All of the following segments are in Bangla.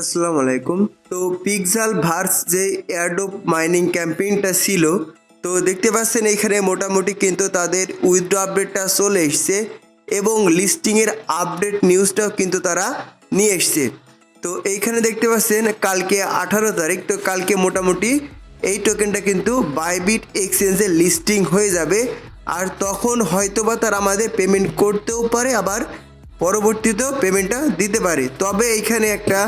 আসসালামু আলাইকুম। তো পিক্সাল ভার্স যে এয়ারডোপ মাইনিং ক্যাম্পেইনটা ছিল, তো দেখতে পাচ্ছেন এখানে মোটামুটি কিন্তু তাদের উইথড্র আপডেটটা চলে এসছে এবং লিস্টিংয়ের আপডেট নিউজটাও কিন্তু তারা নিয়ে এসছে। তো এইখানে দেখতে পাচ্ছেন কালকে আঠারো তারিখ, তো কালকে মোটামুটি এই টোকেনটা কিন্তু বাইবিট এক্সচেঞ্জে লিস্টিং হয়ে যাবে। আর তখন হয়তোবা তারা আমাদের পেমেন্ট করতেও পারে, আবার পরবর্তীতেও পেমেন্টটা দিতে পারে। তবে এইখানে একটা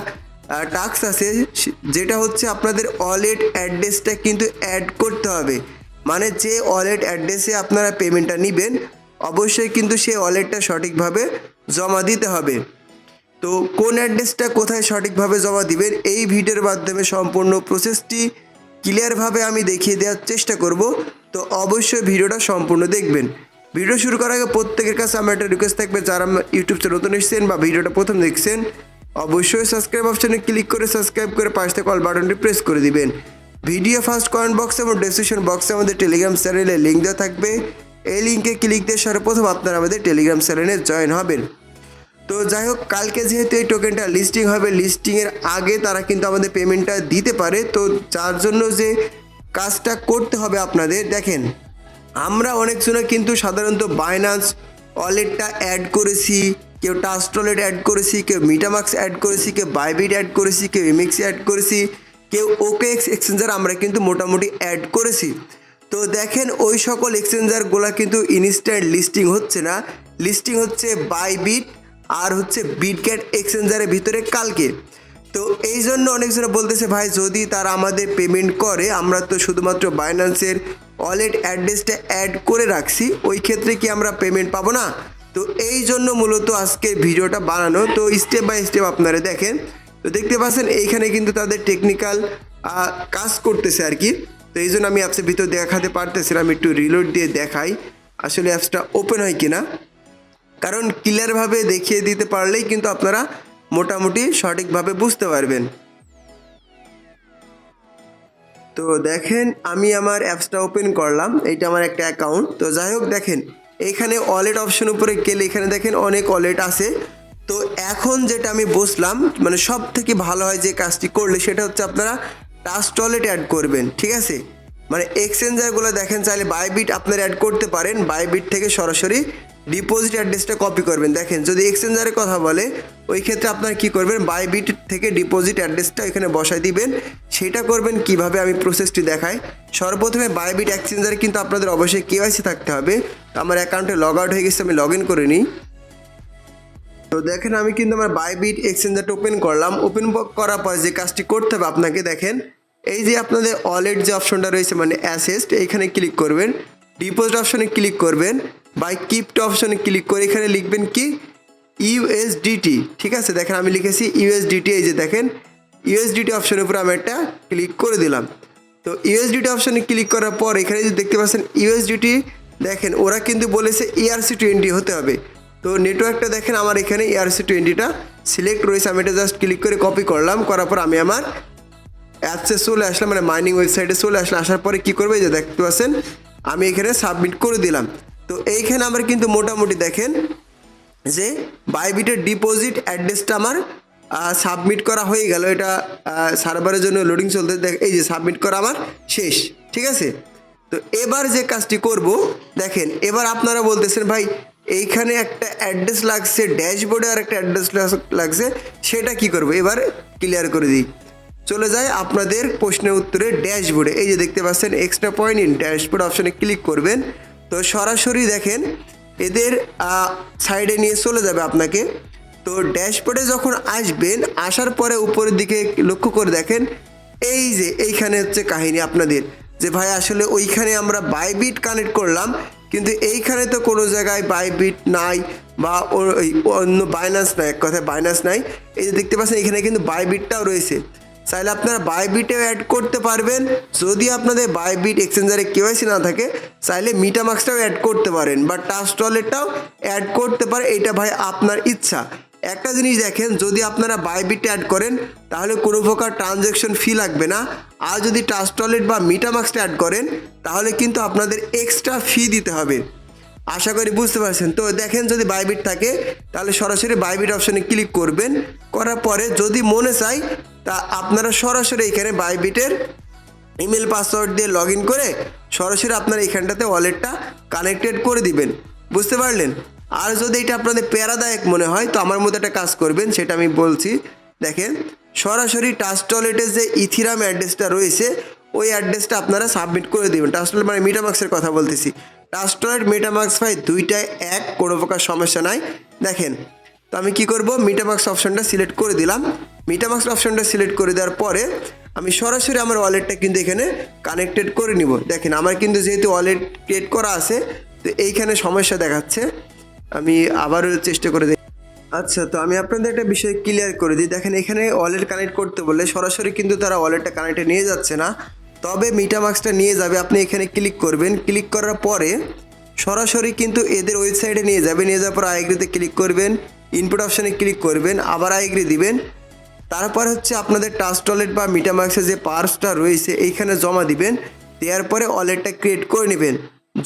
টাস্ক আছে যেটা হচ্ছে আপনাদের ওয়ালেট অ্যাড্রেসটা কিন্তু অ্যাড করতে হবে। মানে যে ওয়ালেট অ্যাড্রেসে আপনারা পেমেন্টটা নেবেন, অবশ্যই কিন্তু সেই ওয়ালেটটা সঠিকভাবে জমা দিতে হবে। তো কোন অ্যাড্রেসটা কোথায় সঠিকভাবে জমা দিবেন, এই ভিডিওর মাধ্যমে সম্পূর্ণ প্রসেসটি ক্লিয়ারভাবে আমি দেখিয়ে দেওয়ার চেষ্টা করব। তো অবশ্যই ভিডিওটা সম্পূর্ণ দেখবেন। ভিডিও শুরু করার আগে প্রত্যেকের কাছে আমার একটা রিকোয়েস্ট থাকবে, যারা ইউটিউব চ্যানেল নতুন এসেছেন বা ভিডিওটা প্রথম দেখছেন অবশ্যই সাবস্ক্রাইব অপশানে ক্লিক করে সাবস্ক্রাইব করে পাশ কল বাটনটি প্রেস করে দিবেন। ভিডিও ফার্স্ট কমেন্ট বক্স এবং ডেসক্রিপশন বক্সে আমাদের টেলিগ্রাম চ্যানেলে লিঙ্ক দেওয়া থাকবে। এই লিঙ্কে ক্লিক দিয়ে সর্বপ্রথম আপনারা আমাদের টেলিগ্রাম চ্যানেলে জয়েন হবেন। তো যাই হোক, কালকে যেহেতু এই টোকেনটা লিস্টিং হবে লিস্টিংয়ের আগে তারা কিন্তু আমাদের পেমেন্টটা দিতে পারে। তো যার জন্য যে কাজটা করতে হবে আপনাদের, দেখেন, আমরা অনেকজনে কিন্তু সাধারণত বাইনান্স ওয়ালেটটা অ্যাড করেছি। কেউ টাস্ট অ্যাড করেছি, কেউ মিটামাক্স অ্যাড করেছি, কেউ বাইবিট অ্যাড করেছি, কেউ এমএক্সি অ্যাড করেছি, কেউ ওকে এক্স এক্সচেঞ্জার আমরা কিন্তু মোটামুটি অ্যাড করেছি। তো দেখেন ওই সকল এক্সচেঞ্জারগুলো কিন্তু ইনস্ট্যান্ট লিস্টিং হচ্ছে না। লিস্টিং হচ্ছে বাইবিট আর হচ্ছে বিটক্যাট এক্সচেঞ্জারের ভিতরে কালকে। তো এই জন্য অনেকজনে বলতেছে, ভাই, যদি তারা আমাদের পেমেন্ট করে, আমরা তো শুধুমাত্র বাইন্যান্সের ওয়ালেট অ্যাড্রেসটা অ্যাড করে রাখছি, ওই ক্ষেত্রে কি আমরা পেমেন্ট পাবো না? তো এই জন্য মূলত আজকের ভিডিওটা বানানো। তো স্টেপ বাই স্টেপ আপনারা দেখেন। তো দেখতে পাচ্ছেন, এইখানে কিন্তু তাদের টেকনিক্যাল কাজ করতেছে আর কি। তো এই জন্য আমি অ্যাপসের ভিতর দেখাতে পারতেছি না আমি একটু রিলোড দিয়ে দেখাই। আসলে অ্যাপসটা ওপেন হয় কিনা। কারণ ক্লিয়ারভাবে দেখিয়ে দিতে পারলেই কিন্তু আপনারা মোটামুটি সঠিকভাবে বুঝতে পারবেন। তো দেখেন, আমি আমার অ্যাপসটা ওপেন করলাম। এইটা আমার একটা অ্যাকাউন্ট তো যাই হোক, দেখেন এইখানে ওয়ালেট অপশন উপরে গেলে এখানে দেখেন অনেক ওয়ালেট আছে। তো এখন যেটা আমি বসলাম মানে সব থেকে ভালো হয় যে কাজটি করলে সেটা হচ্ছে আপনারা টাস্ট অলেট অ্যাড করবেন, ঠিক আছে? মানে এক্সচেঞ্জারগুলো দেখেন, চাইলে বাইবিট আপনারা অ্যাড করতে পারেন। বাইবিট থেকে সরাসরি ডিপোজিট অ্যাড্রেসটা কপি করবেন। দেখেন, যদি এক্সচেঞ্জারের কথা বলে, ওই ক্ষেত্রে আপনারা কি করবেন? বাইবিট থেকে ডিপোজিট অ্যাড্রেসটা এখানে বসাই দিবেন। সেটা করবেন কীভাবে? আমি প্রসেসটি দেখাই। সর্বপ্রথমে বাইবিট এক্সচেঞ্জারে কিন্তু আপনাদের অবশ্যই কেওয়াইসি থাকতে হবে। তো আমার অ্যাকাউন্টে লগ আউট হয়ে গেছে, আমি লগ ইন করে নিই। তো দেখেন, আমি কিন্তু আমার বাইবিট এক্সচেঞ্জারটা ওপেন করলাম। ওপেন করার পর যে কাজটি করতে হবে আপনাকে, দেখেন এই যে আপনাদের ওয়ালেট যে অপশনটা রয়েছে মানে অ্যাসেস্ট এইখানে ক্লিক করবেন। ডিপোজিট অপশনে ক্লিক করবেন। বাই কিপ্ট অপশনে ক্লিক করে এখানে লিখবেন কি? ইউএসডিটি ঠিক আছে? দেখেন, আমি লিখেছি ইউএসডিটি এই যে দেখেন ইউএসডিটি অপশনের উপর আমি একটা ক্লিক করে দিলাম। তো ইউএসডিটি অপশনে ক্লিক করার পর এখানে যদি দেখতে পাচ্ছেন ইউএসডিটি দেখেন, ওরা কিন্তু বলেছে E ইআরসি টোয়েন্টি হতে হবে। তো নেটওয়ার্কটা দেখেন, আমার এখানে E ইআরসি টোয়েন্টিটা সিলেক্ট রয়েছে, আমি এটা জাস্ট ক্লিক করে কপি করলাম, করার পর আমি আমার অ্যাপসে চলে আসলাম মানে মাইনিং ওয়েবসাইটে চলে আসলাম। আসার পরে কী করবে যে দেখতে পাচ্ছেন, আমি এখানে সাবমিট করে দিলাম। তো এইখানে আমার কিন্তু মোটামুটি দেখেন যে বাইবিটের ডিপোজিট অ্যাড্রেসটা আমার সাবমিট করা হয়ে গেল। এটা সার্ভারের জন্য লোডিং চলতে, দেখ, এই যে সাবমিট করা আমার শেষ, ঠিক আছে? তো এবার যে কাজটি করব, দেখেন, এবার আপনারা বলতেছেন, ভাই, এইখানে একটা অ্যাড্রেস লাগছে ড্যাশবোর্ডে আর একটা অ্যাড্রেস লাগছে, সেটা কি করব? এবার ক্লিয়ার করে দিই। চলে যায় আপনাদের প্রশ্নের উত্তরে ড্যাশবোর্ডে। এই যে দেখতে পাচ্ছেন এক্সট্রা পয়েন্ট ইন ড্যাশবোর্ড অপশনে ক্লিক করবেন। তো সরাসরি দেখেন, এদের সাইডে নিয়ে চলে যাবে আপনাকে। তো ড্যাশবোর্ডে যখন আসবেন, আসার পরে উপরের দিকে লক্ষ্য করে দেখেন, এই যে এইখানে হচ্ছে কাহিনী আপনাদের। যে ভাই, আসলে ওইখানে আমরা বাইবিট কানেক্ট করলাম, কিন্তু এইখানে তো কোনো জায়গায় বাইবিট নাই, বা ওই অন্য বাইনান্স নাই, এক কথায় বাইনান্স নাই। এই যে দেখতে পাচ্ছেন, এখানে কিন্তু বাইবিটটাও রয়েছে। চাইলে আপনারা বাইবিটেও অ্যাড করতে পারবেন। যদি আপনাদের বাইবিট এক্সচেঞ্জারে কেওয়াইসি না থাকে, চাইলে মিটামাক্সটাও অ্যাড করতে পারেন। বা টাস্ট ওয়ালেটটাও অ্যাড করতে পারে, এটা ভাই আপনার ইচ্ছা। একটা জিনিস দেখেন, যদি আপনারা বাইবিটে অ্যাড করেন, তাহলে কোনো প্রকার ট্রানজ্যাকশন ফি লাগবে না। আর যদি ট্রাস্ট ওয়ালেট বা মিটামাক্সটা অ্যাড করেন, তাহলে কিন্তু আপনাদের এক্সট্রা ফি দিতে হবে। আশা করি বুঝতে পারছেন। তো দেখেন যদি বাইবিট থাকে, তাহলে সরাসরি বাইবিট অপশনে ক্লিক করবেন। করার পরে যদি মনে চাই তা আপনারা সরাসরি এখানে বাইবিটের ইমেল পাসওয়ার্ড দিয়ে লগ ইন করে সরাসরি আপনার এখানটাতে ওয়ালেটটা কানেক্টেড করে দিবেন। বুঝতে পারলেন? আর যদি এটা আপনাদের প্যারাদায়ক মনে হয়, তো আমার মতো একটা কাজ করবেন, সেটা আমি বলছি। দেখেন, সরাসরি টাস্ট ওয়ালেটের যে ইথিরাম অ্যাড্রেসটা রয়েছে, ওই অ্যাড্রেসটা আপনারা সাবমিট করে দেবেন। টাস্ট মানে মিটামাক্সের কথা বলতেছি। ওয়ালেট মিটামাক্স ভাই দুইটাই এক, কোনো প্রকার সমস্যা নাই। দেখেন, তো আমি কি করব? মিটামাক্স অপশনটা সিলেক্ট করে দিলাম। মিটামাক্স অপশনটা সিলেক্ট করে দেওয়ার পরে আমি সরাসরি আমার ওয়ালেটটা কিন্তু এখানে কানেক্টেড করে নিব। দেখেন, আমার কিন্তু যেহেতু ওয়ালেট ক্রিয়েট করা আছে, তো এইখানে সমস্যা দেখাচ্ছে। আমি আবারও চেষ্টা করে দেখি। আচ্ছা তো আমি আপনাদের একটা বিষয় ক্লিয়ার করে দিই। দেখেন, এখানে ওয়ালেট কানেক্ট করতে বললে সরাসরি কিন্তু তারা ওয়ালেটটা কানেক্টে নিয়ে যাচ্ছে না। তবে মিটামাক্সটা নিয়ে যাবে, আপনি এখানে ক্লিক করবেন। ক্লিক করার পরে সরাসরি কিন্তু এদের ওয়েবসাইটে নিয়ে যাবে। নিয়ে যাওয়ার পর আইগ্রিতে ক্লিক করবেন ইনপুট অপশানে ক্লিক করবেন, আবার আইগ্রি দিবেন। তারপর হচ্ছে আপনাদের টাস্ট ওয়ালেট বা মিটামাক্সের যে পার্সটা রয়েছে, এইখানে জমা দিবেন। দেওয়ার পরে ওয়ালেটটা ক্রিয়েট করে নেবেন।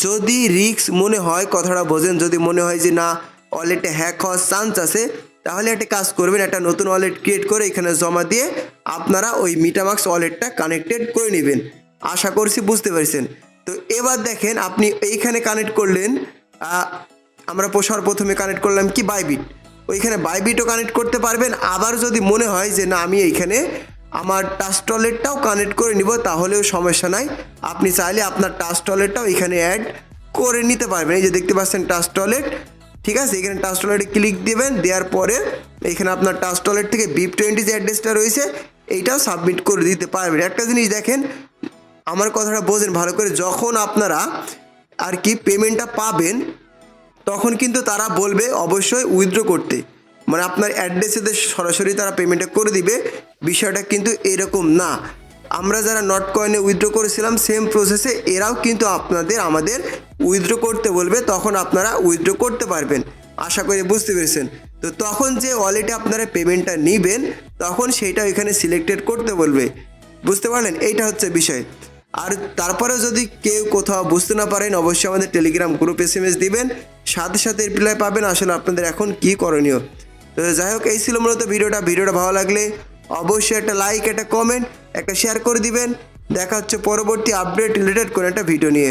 যদি রিক্স মনে হয়, কথাটা বোঝেন, যদি মনে হয় যে না ওয়ালেটে হ্যাক হওয়ার চান্স আছে তাহলে একটা কাজ করবেন, একটা নতুন ওয়ালেট ক্রিয়েট করে এখানে জমা দিয়ে আপনারা ওই মিটামাক্স ওয়ালেটটা কানেক্টেড করে নেবেন। আশা করছি বুঝতে পেরেছেন। তো এবার দেখেন, আপনি এইখানে কানেক্ট করলেন আমরা পোষার প্রথমে কানেক্ট করলাম কি? বাইবিট ওইখানে বাইবিটও কানেক্ট করতে পারবেন। আবার যদি মনে হয় যে না, আমি এইখানে আমার টাচ টয়লেটটাও কানেক্ট করে নিব, তাহলেও সমস্যা নাই। আপনি চাইলে আপনার টাচ টয়লেটটাও এখানে অ্যাড করে নিতে পারবেন। এই যে দেখতে পাচ্ছেন টাচ টয়লেট ঠিক আছে? এখানে টাচ টয়লেটে ক্লিক দেবেন, দেওয়ার পরে এখানে আপনার টাচ টয়লেট থেকে বিপ টোয়েন্টি যে অ্যাড্রেসটা রয়েছে, এইটাও সাবমিট করে দিতে পারবেন। একটা জিনিস দেখেন, আমার কথাটা বোঝেন ভালো করে, যখন আপনারা আর কি পেমেন্টটা পাবেন, তখন কিন্তু তারা বলবে অবশ্যই উইথড্র করতে। মানে আপনার অ্যাড্রেসে সরাসরি তারা পেমেন্টটা করে দিবে, বিষয়টা কিন্তু এরকম না। আমরা যারা নট কয়েনে উইথড্র করেছিলাম সেম প্রসেসে এরাও কিন্তু আপনাদের, আমাদের উইথড্র করতে বলবে, তখন আপনারা উইথড্র করতে পারবেন। আশা করি বুঝতে পেরেছেন। তো তখন যে ওয়ালেটে আপনারা পেমেন্টটা নেবেন, তখন সেইটা এখানে সিলেক্টেড করতে বলবে। বুঝতে পারলেন? এইটা হচ্ছে বিষয়। আর তারপরে যদি কেউ কোথাও বুঝতে না পারেন, অবশ্যই আমাদের Telegram group S M S দিবেন। সাথে সাথে রিপ্লাই পাবেন। আসলে আপনাদের এখন কি করণীয়? তো যাই হোক, এই ছিল মূলত ভিডিওটা। ভিডিওটা ভালো লাগলে অবশ্যই একটা লাইক একটা কমেন্ট একটা শেয়ার করে দিবেন। দেখা হচ্ছে পরবর্তী আপডেট রিলেটেড কোনো একটা ভিডিও নিয়ে।